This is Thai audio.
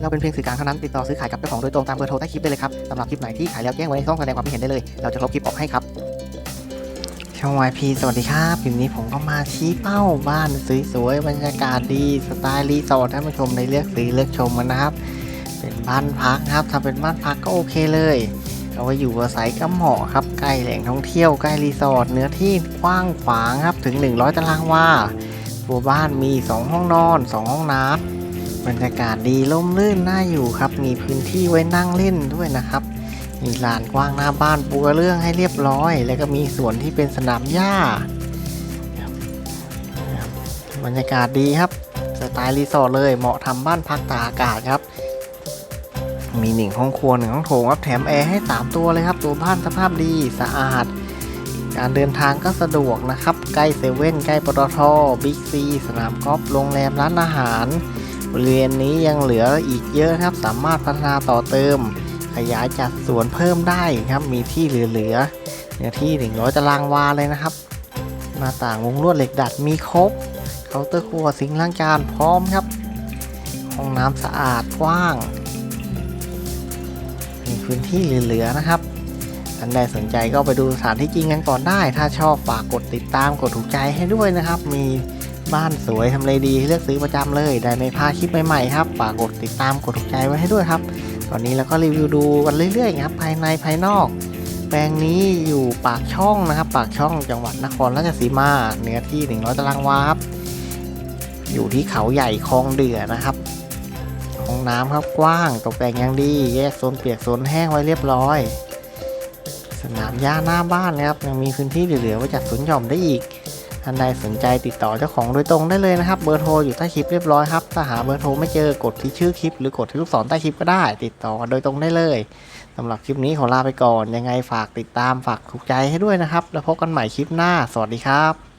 เราเป็นเพียงสื่อกลางเท่านั้นติดต่อซื้อขายกับเจ้าของโดยตรงตามเบอร์โทรใต้คลิปได้เลยครับสำหรับคลิปไหนที่ขายแล้วแจ้งไว้ในช่องแสดงความคิดเห็นได้เลย เราจะลบคลิปออกให้ครับช่อง YP สวัสดีครับคลิปนี้ผมก็มาชี้เป้าบ้านสวยๆบรรยากาศดีสไตล์รีสอร์ทท่านผู้ชมในเลือกซื้อเลือกชมกันนะครับเป็นบ้านพักครับถ้าเป็นบ้านพักก็โอเคเลยเอาไว้อยู่อาศัยก็เหมาะครับใกล้แหล่งท่องเที่ยวใกล้รีสอร์ทเนื้อที่กว้างขวางครับถึง 100 ตารางวาตัวบ้านมี 2 ห้องนอน 2 ห้องน้ำ บรรยากาศดีร่มรื่นน่าอยู่ครับ มีพื้นที่ไว้นั่งเล่นด้วยนะครับ มีลานกว้างหน้าบ้านปูกระเรื่องให้เรียบร้อย แล้วก็มีสวนที่เป็นสนามหญ้าบบรรยากาศดีครับ สไตล์รีสอร์ทเลยเหมาะทำบ้านพักตากอากาศครับ มีหนึ่งห้องครัวหนึ่งห้องโถงครับแถมแอร์ให้ 3 ตัวเลยครับ ตัวบ้านสภาพดีสะอาดการเดินทางก็สะดวกนะครับ ใกล้เซเว่นใกล้ปตทบิ๊กซี สนามกอล์ฟโรงแรมร้านอาหาร บริเวณนี้ยังเหลืออีกเยอะครับ สามารถพัฒนาต่อเติม ขยายจัดสวนเพิ่มได้ครับมีที่เหลือๆเนื้อที่ 100 ตารางวาเลยนะครับ หน้าต่างวงลวดเหล็กดัดมีครบเคาน์เตอร์ครัวสิงล้างจานพร้อมครับ ห้องน้ำสะอาดกว้าง มีพื้นที่เหลือๆนะครับท่านใดสนใจก็ไปดูสถานที่จริงกันก่อนได้ ถ้าชอบฝากกดติดตามกดถูกใจให้ด้วยนะครับ มี บ้านสวยทำเลดีเลือกซื้อประจำเลยได้ไม่พลาดคลิปใหม่ๆครับฝากกดติดตามกดถูกใจไว้ให้ด้วยครับตอนนี้เราก็รีวิวดูกันเรื่อยๆครับภายในภายนอก แปลงนี้อยู่ปากช่องนะครับ ปากช่องจังหวัดนครราชสีมาเนื้อที่ 100ตารางวาครับอยู่ที่เขาใหญ่คลองเดือนะครับห้องน้ำครับกว้างตกแต่งอย่างดี แยกโซนเปียกโซนแห้งไว้เรียบร้อย สนามหญ้าหน้าบ้านนะครับยังมีพื้นที่เหลือๆไว้จัดสวนหย่อมได้อีก ท่านใดสนใจติดต่อเจ้าของโดยตรงได้เลยนะครับ เบอร์โทรอยู่ใต้คลิปเรียบร้อยครับ ถ้าหาเบอร์โทรไม่เจอกดที่ชื่อคลิป หรือกดที่ลูกศรใต้คลิปก็ได้ ติดต่อโดยตรงได้เลยสำหรับคลิปนี้ขอลาไปก่อน ยังไงฝากติดตามฝากถูกใจให้ด้วยนะครับ แล้วพบกันใหม่คลิปหน้า สวัสดีครับ